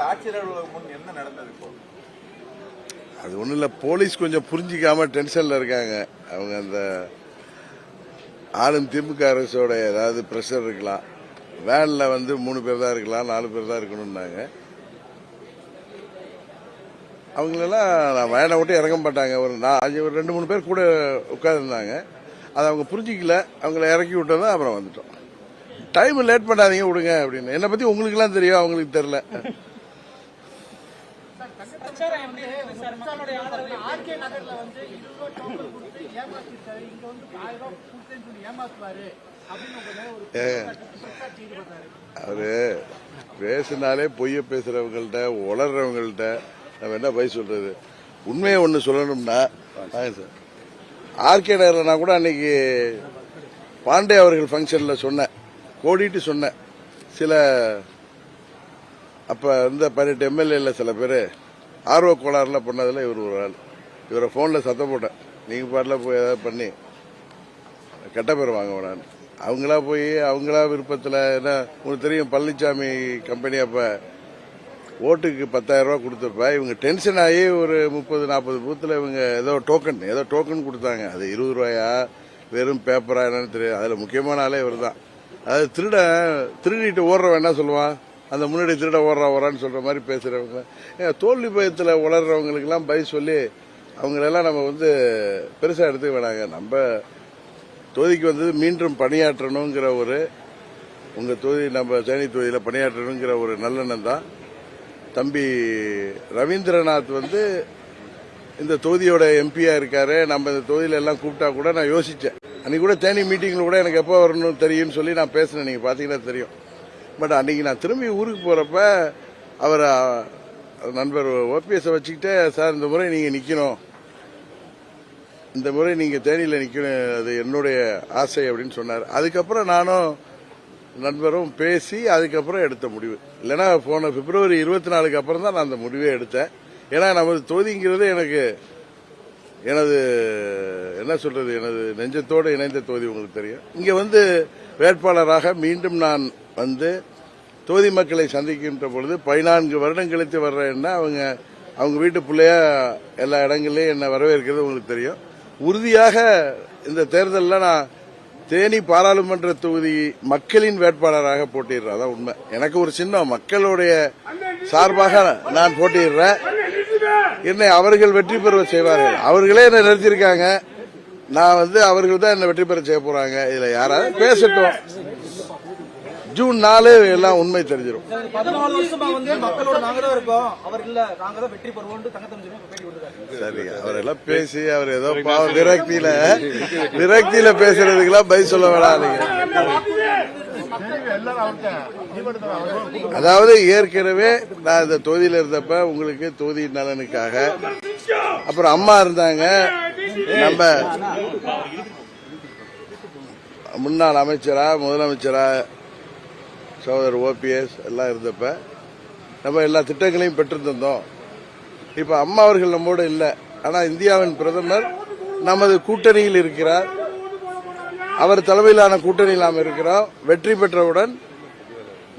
அந்த ஆட்சியர் அலுவலகம் முன் என்ன நடந்தது இப்போ? அது ஒன்றும் இல்லை போலீஸ் கொஞ்சம் புரிஞ்சிக்காம டென்ஷனில் இருக்காங்க. அவங்க அந்த ஆளும் திமுக அரசோட ஏதாவது ப்ரெஷர் இருக்கலாம். வேனில் வந்து மூணு பேர் தான் இருக்கலாம் நாலு பேர் தான் இருக்கணும்னாங்க. அவங்களெல்லாம் நான் வேனை விட்டு இறங்க மாட்டாங்க. ஒரு நான் ஒரு ரெண்டு மூணு பேர் கூட உட்காந்துருந்தாங்க அதை அவங்க புரிஞ்சிக்கல. அவங்கள இறக்கி விட்டதான் அப்புறம் வந்துட்டோம். டைம் லேட் பண்ணாதீங்க விடுங்க அப்படின்னு. என்னை பற்றி உங்களுக்குலாம் தெரியும் அவங்களுக்கு தெரில ஆர்கே நகர்ல வந்து அவரு பேசினாலே பொய்ய பேசுறவங்கள்ட்ட உளர்றவங்கள்ட்ட நம்ம என்ன போய் சொல்றது? உண்மையை ஒன்று சொல்லணும்னா வாங்க சார். ஆர்கே நகரில் நான் கூட அன்னைக்கு பாண்டே அவர்கள் ஃபங்க்ஷனில் சொன்னேன். கோடிட்டு சொன்னேன். சில அப்போ இருந்த பதினெட்டு எம்எல்ஏல சில பேர் ஆர்வ கோளாறுலாம் பண்ணதில் இவர் ஒரு ஆள். இவரை ஃபோனில் சத்தம் போட்டேன். நீங்கள் பாட்டில் போய் ஏதாவது பண்ணி கெட்ட பேர் வாங்குவேன் அவங்களா போய் அவங்களா விருப்பத்தில் என்ன உங்களுக்கு தெரியும் பழனிசாமி கம்பெனி அப்போ ஓட்டுக்கு பத்தாயிரம் கொடுத்தப்ப இவங்க டென்ஷன் ஆகி ஒரு முப்பது நாற்பது பூத்தில் இவங்க ஏதோ டோக்கன் ஏதோ டோக்கன் கொடுத்தாங்க. அது இருபது ரூபாயா? வெறும் பேப்பரா என்னன்னு தெரியும் அதில் முக்கியமான ஆளே இவர் தான் அதாவது திருட திருடிட்டு ஓடுறவன் என்ன சொல்லுவான்? அந்த முன்னாடி திருட ஓடுறா ஓரான்னு சொல்கிற மாதிரி பேசுகிறவங்க தோல்வி பயத்தில் உளர்றவங்களுக்கெல்லாம் பய சொல்லி அவங்களெல்லாம் நம்ம வந்து பெருசாக எடுத்துக்க வேணாங்க. நம்ம தொகுதிக்கு வந்தது மீண்டும் பணியாற்றணுங்கிற ஒரு உங்க தொகுதி நம்ம தேனி தொகுதியில் பணியாற்றணுங்கிற ஒரு நல்லெண்ணம் தான். தம்பி ரவீந்திரநாத் வந்து இந்த தொகுதியோட எம்பியா இருக்காரு. நம்ம இந்த தொகுதியில எல்லாம் கூப்பிட்டா கூட நான் யோசிச்சேன். அன்னைக்கு கூட தேனி மீட்டிங்ல கூட எனக்கு எப்போ வரணும்னு தெரியும்னு சொல்லி நான் பேசினேன். நீங்க பாத்தீங்கன்னா தெரியும். பட் அன்னைக்கு நான் திரும்பி ஊருக்கு போறப்ப அவர் நண்பர் ஓபிஎஸை வச்சுக்கிட்டே சார் இந்த முறை நீங்க நிக்கணும். இந்த முறை நீங்க தேனியில் நிக்கணும். அது என்னுடைய ஆசை அப்படின்னு சொன்னார். அதுக்கப்புறம் நானும் நண்பரும் பேசி அதுக்கப்புறம் எடுத்த முடிவு. இல்லைன்னா போன பிப்ரவரி இருபத்தி நாலுக்கு அப்புறம் தான் நான் அந்த முடிவே எடுத்தேன். ஏன்னா நமது தொகுதிங்கிறது எனக்கு எனது என்ன சொல்றது எனது நெஞ்சத்தோடு இணைந்த தொகுதி உங்களுக்கு தெரியும். இங்கே வந்து வேட்பாளராக மீண்டும் நான் வந்து தொகுதி மக்களை சந்திக்கின்ற பொழுது பதினான்கு வருடம் கழித்து வர்றேன்னா அவங்க அவங்க வீட்டு பிள்ளையா எல்லா இடங்கள்லயும் என்னை வரவேற்கிறது உங்களுக்கு தெரியும். உறுதியாக இந்த தேர்தலில் நான் தேனி பாராளுமன்ற தொகுதி மக்களின் வேட்பாளராக போட்டிடுறேன் அதான் உண்மை. எனக்கு ஒரு சின்னம் மக்களுடைய சார்பாக நான் போட்டிடுறேன் என்னை அவர்கள் வெற்றி பெற செய்வார்கள். அவர்களே என்னை நிறுத்தியிருக்காங்க. நான் வந்து அவர்கள் தான் என்னை வெற்றி பெற செய்ய போறாங்க. இதுல யாராவது பேசட்டும். ஜூன் நாலு எல்லாம் உண்மை தெரிஞ்சிடும் சரி அவரெல்லாம் பேசி அவர் ஏதோ பாவம் விரக்தியில விரக்தியில பேசுறதுக்கெல்லாம் பதில் சொல்ல வேணாம். அதாவது ஏற்கனவே நான் இந்த தொகுதியில இருந்தப்ப உங்களுக்கு தொகுதி நலனுக்காக அப்புறம் அம்மா இருந்தாங்க. நம்ம முன்னாள் அமைச்சரா முதலமைச்சரா சகோதரர் ஓபிஎஸ் எல்லாம் இருந்தப்ப நம்ம எல்லா திட்டங்களையும் பெற்றிருந்தோம் இப்ப அம்மா அவர்கள் நம்மோடு இல்லை. ஆனா இந்தியாவின் பிரதமர் நமது கூட்டணியில் இருக்கிறார். அவர் தலைமையிலான கூட்டணியில் நாம் இருக்கிறோம். வெற்றி பெற்றவுடன்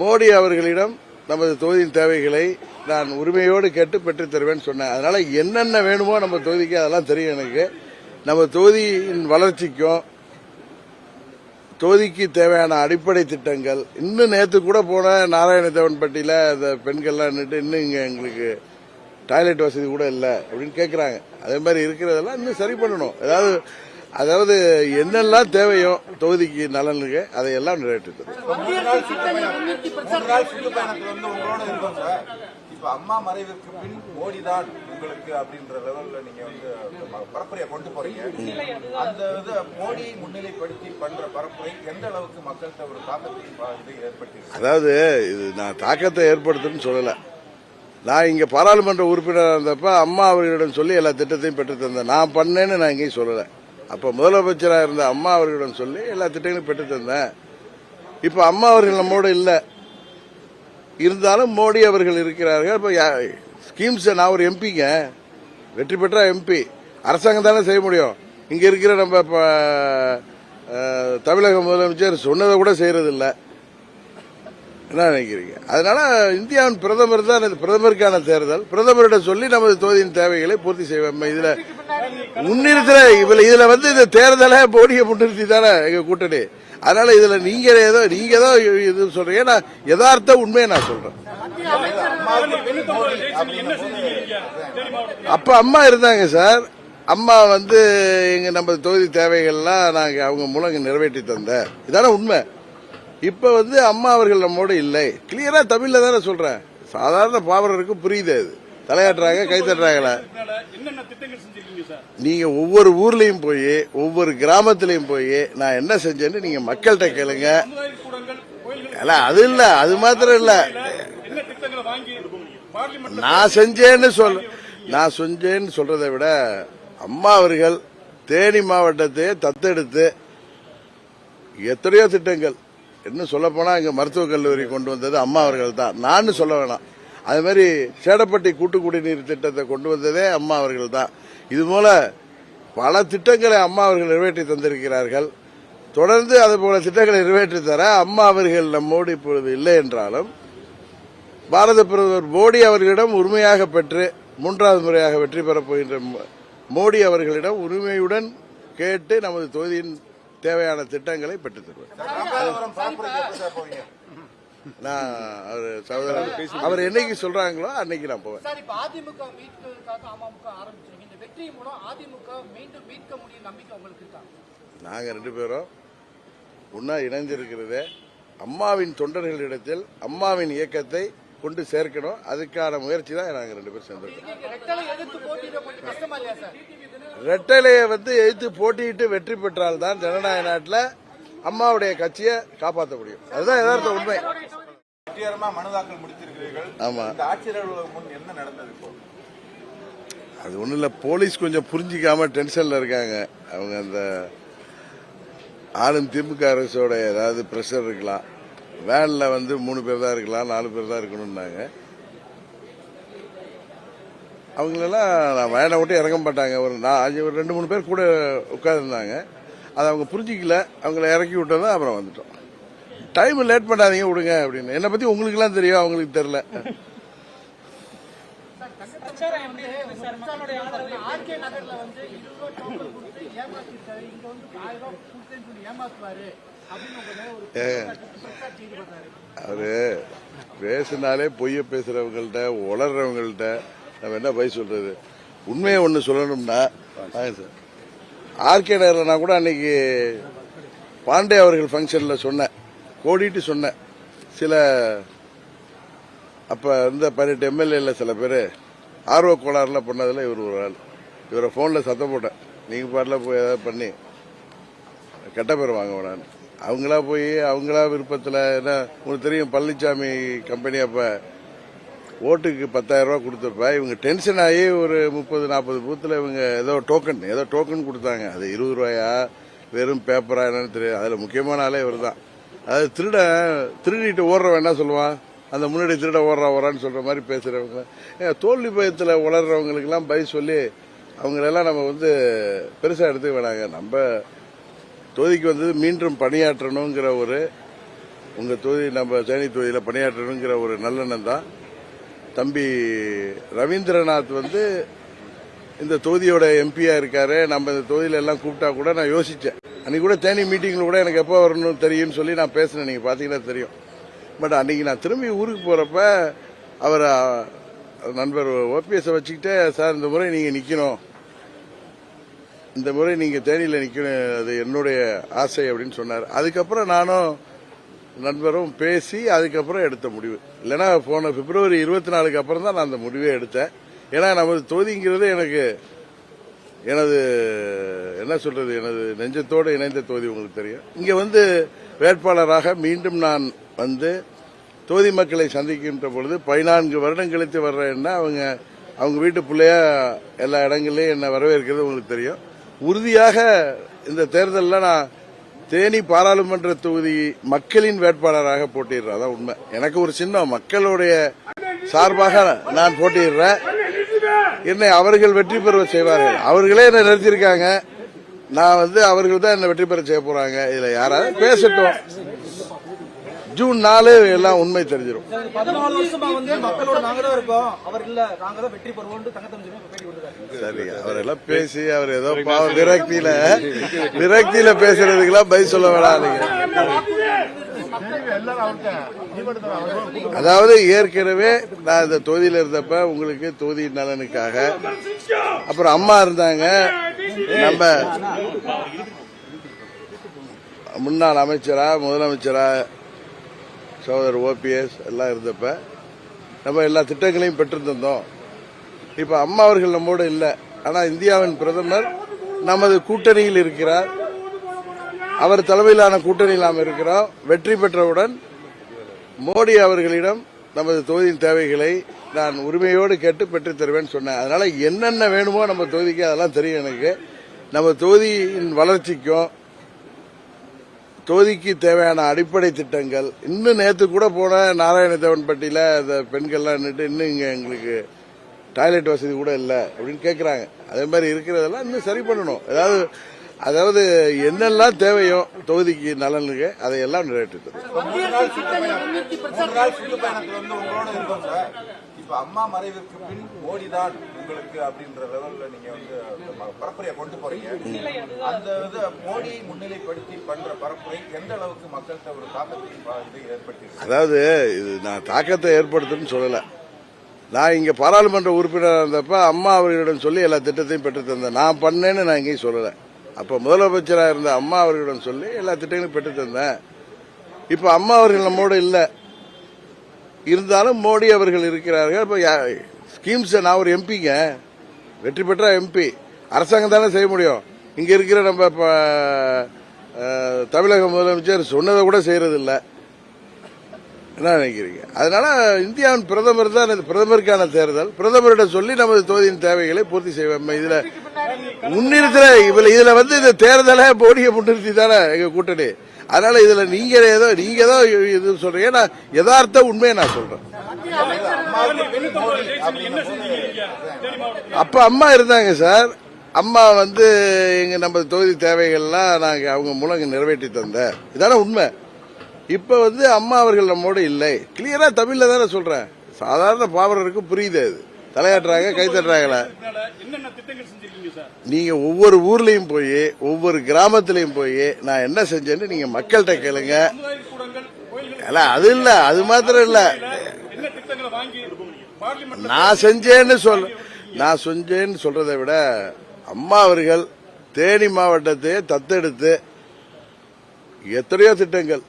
மோடி அவர்களிடம் நமது தொகுதியின் தேவைகளை நான் உரிமையோடு கேட்டு பெற்றுத் தருவேன் சொன்னேன். அதனால என்னென்ன வேணுமோ நம்ம தொகுதிக்கு அதெல்லாம் தெரியும் எனக்கு. நம்ம தொகுதியின் வளர்ச்சிக்கும் தொகுதிக்கு தேவையான அடிப்படை திட்டங்கள். இன்னும் நேற்று கூட போன நாராயணதேவன்பட்டியில் அந்த பெண்கள்லாம் நின்றுட்டு இன்னும் இங்கே எங்களுக்கு டாய்லெட் வசதி கூட இல்லை அப்படின்னு கேட்குறாங்க அதே மாதிரி இருக்கிறதெல்லாம் இன்னும் சரி பண்ணணும். ஏதாவது அதாவது என்னெல்லாம் தேவையோ தொகுதிக்கு நலனுக்கு அதையெல்லாம் நிறைவேற்றி அம்மா மறைவிற்கு பின் மோடி தான் உங்களுக்கு அப்படின்ற லெவல்ல நீங்க வந்து பரப்புரையை கொண்டு போறீங்க. அந்த இதை மோடியை முன்னிலைப்படுத்தி பண்ற பரப்புரை எந்த அளவுக்கு மக்கள்கிட்ட ஒரு தாக்கத்தை இது ஏற்படுத்தி அதாவது இது நான் தாக்கத்தை ஏற்படுத்துன்னு சொல்லல. நான் இங்க பாராளுமன்ற உறுப்பினராக இருந்தப்ப அம்மா அவர்களிடம் சொல்லி எல்லா திட்டத்தையும் பெற்று தந்தேன். நான் பண்ணேன்னு நான் எங்கேயும் சொல்லல. அப்ப முதலமைச்சராக இருந்த அம்மா அவர்களிடம் சொல்லி எல்லா திட்டங்களையும் பெற்று தந்தேன். இப்ப அம்மா அவர்கள் நம்மோடு இல்லை. இருந்தாலும் மோடி அவர்கள் இருக்கிறார்கள். இப்ப ஸ்கீம்ஸ் நான் ஒரு எம்பிங்க வெற்றி பெற்ற எம்பி அரசாங்கம் தானே செய்ய முடியும். இங்க இருக்கிற நம்ம இப்போ தமிழக முதலமைச்சர் சொன்னதை கூட செய்யறது இல்லை என்ன நினைக்கிறீங்க? அதனால இந்தியாவின் பிரதமர் தான் இது பிரதமருக்கான தேர்தல். பிரதமரிடம் சொல்லி நமது தொகுதியின் தேவைகளை பூர்த்தி செய்வோம். இதுல முன்னிறுத்தல இதுல வந்து இந்த தேர்தலை போடியை முன்னிறுத்தி தானே எங்க கூட்டணி. அதனால இதுல நீங்க ஏதோ நீங்க ஏதோ இது சொல்றீங்க. நான் யதார்த்த உண்மையை நான் சொல்றேன். அப்ப அம்மா இருந்தாங்க சார். அம்மா வந்து எங்க நம்ம தொகுதி தேவைகள்லாம் நாங்க அவங்க மூலம் இங்க நிறைவேற்றி தந்த. இதான உண்மை. இப்ப வந்து அம்மா அவர்கள் நம்மோட இல்லை. கிளியரா தமிழ்ல தானே சொல்றேன். சாதாரண பாவரருக்கு புரியுது அது. தலையாட்டுறாங்க கை நீங்கள் நீங்க ஒவ்வொரு ஊர்லயும் போய் ஒவ்வொரு கிராமத்திலையும் போய் நான் என்ன செஞ்சேன்னு நீங்க மக்கள்கிட்ட கேளுங்க. சமுதாய அது இல்ல அது மாத்திரம் இல்ல. நான் செஞ்சேன்னு சொல் நான் செஞ்சேன்னு சொல்றதை விட அம்மா அவர்கள் தேனி மாவட்டத்தை தத்தெடுத்து எத்தனையோ திட்டங்கள். இன்னும் சொல்ல போனா இங்க மருத்துவக் கல்லூரி கொண்டு வந்தது அம்மா அவர்கள் தான். நான் சொல்ல வேணாம். அது மாதிரி சேடப்பட்டி கூட்டு குடிநீர் திட்டத்தை கொண்டு வந்ததே அம்மா அவர்கள் தான். இது போல பல திட்டங்களை அம்மா அவர்கள் நிறைவேற்றி தந்திருக்கிறார்கள். தொடர்ந்து அது போல திட்டங்களை நிறைவேற்றி தர அம்மா அவர்கள் நம்மோடு இப்பொழுது இல்லை என்றாலும் பாரத பிரதமர் மோடி அவர்களிடம் உரிமையாக பெற்று மூன்றாவது முறையாக வெற்றி பெறப் போகின்ற மோடி அவர்களிடம் உரிமையுடன் கேட்டு நமது தொகுதியின் தேவையான திட்டங்களை பெற்றுத் தருவார். ராமநாதபுரம் பரப்புரைக்கு எப்ப சார் போவீங்க நான் அவர் சகோதரர் அவர் என்னைக்கு சொல்றாங்களோ அன்னைக்கு நான் போவேன். வெற்றி மூலம் அதிமுக மீண்டும் மீட்க முடியும் நம்பிக்கை உங்களுக்கு இருக்கா? நாங்க ரெண்டு பேரும் ஒன்னா இணைந்திருக்கிறதே அம்மாவின் தொண்டர்களிடத்தில் அம்மாவின் இயக்கத்தை கொண்டு சேர்க்கணும். அதுக்கான முயற்சி தான் நாங்க ரெண்டு பேரும் சேர்ந்திருக்கோம். எதிர்த்து ரெட்டலையை வந்து எதிர்த்து போட்டியிட்டு வெற்றி பெற்றால் தான் ஜனநாயக நாட்டில் அம்மாவுடைய கட்சியை காப்பாற்ற முடியும். அதுதான் யதார்த்த உண்மை. வெற்றிகரமா மனு தாக்கல் முடித்திருக்கிறீர்கள். ஆமா. இந்த ஆட்சியர் முன் என்ன நடந்தது இப்போ? அது ஒன்றும் இல்லை போலீஸ் கொஞ்சம் புரிஞ்சிக்காம டென்ஷனில் இருக்காங்க. அவங்க அந்த ஆளும் திமுக அரசோட ஏதாவது ப்ரெஷர் இருக்கலாம். வேனில் வந்து மூணு பேர் தான் இருக்கலாம் நாலு பேர் தான் இருக்கணும்னாங்க. அவங்களெல்லாம் நான் வேனை விட்டு இறங்க மாட்டாங்க. ஒரு நான் அஞ்சு- ஒரு ரெண்டு மூணு பேர் கூட உட்காந்துருந்தாங்க அதை அவங்க புரிஞ்சிக்கல. அவங்கள இறக்கி விட்டதும் அப்புறம் வந்துட்டோம். டைம் லேட் பண்ணாதீங்க விடுங்க அப்படின்னு. என்னை பற்றி உங்களுக்குலாம் தெரியும் அவங்களுக்கு தெரில ஏமாத்திருக்காரு. இங்க வந்து ஆயிரம் கொடுத்தேன்னு சொல்லி ஏமாத்துவாரு. குற்றச்சாட்டு ஈடுபடுறாரு. அவரு பேசினாலே பொய்ய பேசுறவங்கள்ட்ட உளர்றவங்கள்ட்ட நம்ம என்ன போய் சொல்றது? உண்மையை ஒன்று சொல்லணும்னா சார். ஆர்கே நகரில் நான் கூட அன்னைக்கு பாண்டே அவர்கள் ஃபங்க்ஷனில் சொன்னேன். கோடிட்டு சொன்னேன். சில அப்போ இருந்த பதினெட்டு எம்எல்ஏல சில பேர் ஆர்வ கோளாறுல பண்ணதில் இவர் ஒரு ஆள். இவரை ஃபோனில் சத்தம் போட்டேன். நீங்கள் பாட்டில் போய் ஏதாவது பண்ணி கெட்ட பேர் வாங்க வேணான்னு அவங்களா போய் அவங்களா விருப்பத்தில் என்ன உங்களுக்கு தெரியும் பழனிசாமி கம்பெனி அப்போ ஓட்டுக்கு பத்தாயிரம் ரூபா கொடுத்தப்ப இவங்க டென்ஷன் ஆகி ஒரு முப்பது நாற்பது பூத்தில் இவங்க ஏதோ டோக்கன் ஏதோ டோக்கன் கொடுத்தாங்க. அது இருபது ரூபாயா? வெறும் பேப்பரா என்னன்னு தெரியாது. அதில் முக்கியமான ஆளே இவர் தான் அது திருட திருடிட்டு ஓடுறவன் என்ன சொல்லுவான்? அந்த முன்னாடி திருட ஓடுறா ஓடுறான்னு சொல்ற மாதிரி பேசுறவங்க. தோல்வி பயத்தில் உளர்றவங்களுக்கெல்லாம் பை சொல்லி அவங்களெல்லாம் நம்ம வந்து பெருசாக எடுத்துக்க வேணாங்க. நம்ம தொகுதிக்கு வந்தது மீண்டும் பணியாற்றணுங்கிற ஒரு உங்கள் தொகுதி நம்ம சேனி தொகுதியில் பணியாற்றணுங்கிற ஒரு நல்லெண்ணம் தான். தம்பி ரவீந்திரநாத் வந்து இந்த தொகுதியோட எம்பியா இருக்காரு. நம்ம இந்த தொகுதியில எல்லாம் கூப்பிட்டா கூட நான் யோசிச்சேன். அன்னைக்கு கூட தேனி மீட்டிங்ல கூட எனக்கு எப்போ வரணும்னு தெரியும்னு சொல்லி நான் பேசினேன். நீங்க பாத்தீங்கன்னா தெரியும். பட் அன்னைக்கு நான் திரும்பி ஊருக்கு போகிறப்ப அவர் நண்பர் ஓபிஎஸ் வச்சுக்கிட்டே சார் இந்த முறை நீங்கள் நிற்கணும் இந்த முறை நீங்கள் தேனியில் நிற்கணும் அது என்னுடைய ஆசை அப்படின்னு சொன்னார். அதுக்கப்புறம் நானும் நண்பரும் பேசி அதுக்கப்புறம் எடுத்த முடிவு. இல்லைன்னா போன பிப்ரவரி இருபத்தி நாலுக்கு அப்புறம் தான் நான் அந்த முடிவே எடுத்தேன். ஏன்னா நமது தொகுதிங்கிறது எனக்கு எனது என்ன சொல்கிறது எனது நெஞ்சத்தோடு இணைந்த தொகுதி உங்களுக்கு தெரியும். இங்கே வந்து வேட்பாளராக மீண்டும் நான் வந்து தொகுதி மக்களை சந்திக்கின்ற பொழுது பதினான்கு வருடம் கழித்து வர்றேன்னா அவங்க அவங்க வீட்டு பிள்ளையா எல்லா இடங்கள்லையும் என்ன வரவேற்கிறது உங்களுக்கு தெரியும். உறுதியாக இந்த தேர்தலில் நான் தேனி பாராளுமன்ற தொகுதி மக்களின் வேட்பாளராக போட்டிடுறதா உண்மை. எனக்கு ஒரு சின்னம். மக்களுடைய சார்பாக நான் போட்டியிடுறேன். என்னை அவர்கள் வெற்றி பெற செய்வார்கள். அவர்களே என்னை நிறுத்தியிருக்காங்க. நான் வந்து அவர்கள் தான் என்னை வெற்றி பெற செய்ய போறாங்க. இதுல யாராவது பேசட்டும். ஜூன் நாலு எல்லாம் உண்மை தெரிஞ்சிடும் சரி அவரெல்லாம் பேசி அவர் ஏதோ பாவம் விரக்தியில விரக்தியில பேசுறதுக்கெல்லாம் பதில் சொல்ல வேணாம் அதாவது ஏற்கனவே நான் இந்த தொகுதியில இருந்தப்ப உங்களுக்கு தொகுதி நலனுக்காக அப்புறம் அம்மா இருந்தாங்க. நம்ம முன்னாள் அமைச்சரா முதலமைச்சரா சகோதரர் ஓபிஎஸ் எல்லாம் இருந்தப்ப நம்ம எல்லா திட்டங்களையும் பெற்றிருந்தோம் இப்ப அம்மா அவர்கள் நம்மோடு இல்லை. ஆனா இந்தியாவின் பிரதமர் நமது கூட்டணியில் இருக்கிறார். அவர் தலைமையிலான கூட்டணியில் நாம் இருக்கிறோம். வெற்றி பெற்றவுடன் மோடி அவர்களிடம் நமது தொகுதியின் தேவைகளை நான் உரிமையோடு கேட்டு பெற்றுத் தருவேன் சொன்னேன். அதனால என்னென்ன வேணுமோ நம்ம தொகுதிக்கு அதெல்லாம் தெரியும் எனக்கு. நம்ம தொகுதியின் வளர்ச்சிக்கும் தொகுதிக்கு தேவையான அடிப்படை திட்டங்கள். இன்னும் நேற்று கூட போன நாராயணதேவன்பட்டியில அந்த பெண்கள்லாம் நின்று இன்னும் இங்க எங்களுக்கு டாய்லெட் வசதி கூட இல்லை அப்படின்னு கேட்குறாங்க அதே மாதிரி இருக்கிறதெல்லாம் இன்னும் சரி பண்ணணும். ஏதாவது அதாவது என்னெல்லாம் தேவையோ தொகுதிக்கு நலனுக்கு அதையெல்லாம் நிறைவேற்றி இப்போ அம்மா மறைவுக்கு பின் மோடி தான் உங்களுக்கு அப்படின்ற லெவல்ல நீங்க வந்து பரப்புரையை கொண்டு போறீங்க. அந்த இது மோடியை முன்னிலைப்படுத்தி பண்ற பரப்புரை எந்த அளவுக்கு மக்கள்கிட்ட ஒரு தாக்கத்தை இது ஏற்படுத்தி அதாவது இது நான் தாக்கத்தை ஏற்படுத்துன்னு சொல்லல. நான் இங்கே பாராளுமன்ற உறுப்பினராக இருந்தப்ப அம்மா அவர்களிடம் சொல்லி எல்லா திட்டத்தையும் பெற்று தந்தேன். நான் பண்ணேன்னு நான் எங்கேயும் சொல்லலை. அப்போ முதலமைச்சராக இருந்த அம்மா அவர்களிடம் சொல்லி எல்லா திட்டங்களையும் பெற்று தந்தேன். இப்போ அம்மா அவர்கள் நம்மோடு இல்லை. இருந்தாலும் மோடி அவர்கள் இருக்கிறார்கள். இப்போ ஸ்கீம்ஸ் நான் ஒரு எம்பிங்க. வெற்றி பெற்ற எம்பி. அரசாங்கம் தானே செய்ய முடியும். இங்கே இருக்கிற நம்ம தமிழக முதலமைச்சர் சொன்னதை கூட செய்யறது என்ன நினைக்கிறீங்க? அதனால இந்தியாவின் பிரதமர் தான் இது பிரதமருக்கான தேர்தல். பிரதமரிடம் சொல்லி நமது தொகுதியின் தேவைகளை பூர்த்தி செய்வோம். இதுல முன்னிறுத்தல இதுல வந்து இந்த தேர்தலை போடியை முன்னிறுத்தி தானே எங்க கூட்டணி? அதனால இதுல நீங்க ஏதோ நீங்க ஏதோ இது சொல்றீங்க. நான் யதார்த்த உண்மையை நான் சொல்றேன். அப்ப அம்மா இருந்தாங்க சார். அம்மா வந்து எங்க நம்ம தொகுதி தேவைகள்லாம் நாங்க அவங்க மூலம் நிறைவேற்றி தந்த. இதான உண்மை. இப்ப வந்து அம்மா அவர்கள் நம்மோடு இல்லை. கிளியரா தமிழ்ல தானே சொல்றேன். சாதாரண பாவரருக்கு புரியுது அது. தலையாட்டுறாங்க கை தட்டுறாங்களே நீங்கள் நீங்க ஒவ்வொரு ஊர்லயும் போய் ஒவ்வொரு கிராமத்திலையும் போய் நான் என்ன செஞ்சேன்னு நீங்க மக்கள்கிட்ட கேளுங்க. அல்ல அது இல்ல அது மாத்திரம் இல்ல. நான் செஞ்சேன்னு சொல் நான் செஞ்சேன்னு சொல்றதை விட அம்மா அவர்கள் தேனி மாவட்டத்தையே தத்தெடுத்து எத்தனையோ திட்டங்கள்.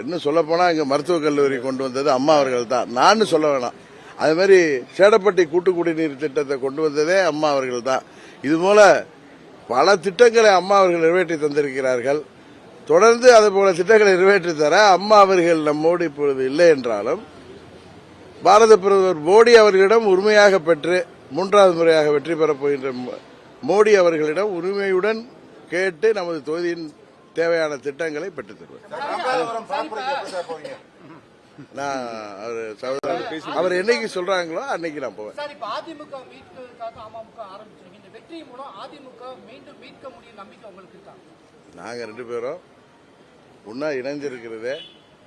இன்னும் சொல்ல போனா இங்க மருத்துவக் கல்லூரி கொண்டு வந்தது அம்மா அவர்கள் தான். நான் சொல்ல வேணாம். அது மாதிரி சேடப்பட்டி கூட்டு குடிநீர் திட்டத்தை கொண்டு வந்ததே அம்மா அவர்கள் தான். இது போல பல திட்டங்களை அம்மா அவர்கள் நிறைவேற்றி தந்திருக்கிறார்கள். தொடர்ந்து அது போல திட்டங்களை நிறைவேற்றி தர அம்மா அவர்கள் நம்மோடு இப்பொழுது இல்லை என்றாலும் பாரத பிரதமர் மோடி அவர்களிடம் உரிமையாக பெற்று மூன்றாவது முறையாக வெற்றி பெறப் போகின்ற மோடி அவர்களிடம் உரிமையுடன் கேட்டு நமது தொகுதியின் தேவையான திட்டங்களை பெற்றுத் தருவேன் நான் அவர் சகோதரர் அவர் என்னைக்கு சொல்றாங்களோ அன்னைக்கு நான் போவேன். வெற்றி மூலம் அதிமுக மீண்டும் மீட்க முடியும் நம்பிக்கை உங்களுக்கு இருக்கா? நாங்க ரெண்டு பேரும் ஒன்னா இணைந்திருக்கிறதே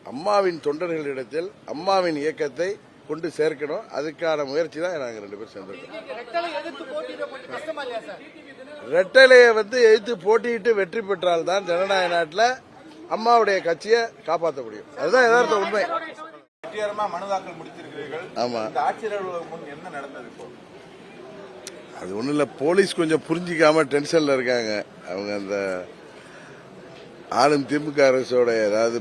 அம்மாவின் தொண்டர்களிடத்தில் அம்மாவின் இயக்கத்தை கொண்டு சேர்க்கணும். அதுக்கான முயற்சி தான் நாங்க ரெண்டு பேரும் சேர்ந்திருக்கோம். எதிர்த்து ரெட்டலையை வந்து எதிர்த்து போட்டியிட்டு வெற்றி பெற்றால் தான் ஜனநாயக நாட்டில் அம்மாவுடைய கட்சியை காப்பாற்ற முடியும். அதுதான் யதார்த்த உண்மை. வெற்றிகரமா மனு தாக்கல் முடித்திருக்கிறீர்கள் ஆமா. இந்த ஆட்சியர் அலுவலகம் முன் என்ன நடந்தது இப்போ? அது ஒன்றும் இல்லை போலீஸ் கொஞ்சம் புரிஞ்சிக்காமல் டென்ஷன்ல இருக்காங்க. அவங்க அந்த ஆளும் திமுக அரசோட ஏதாவது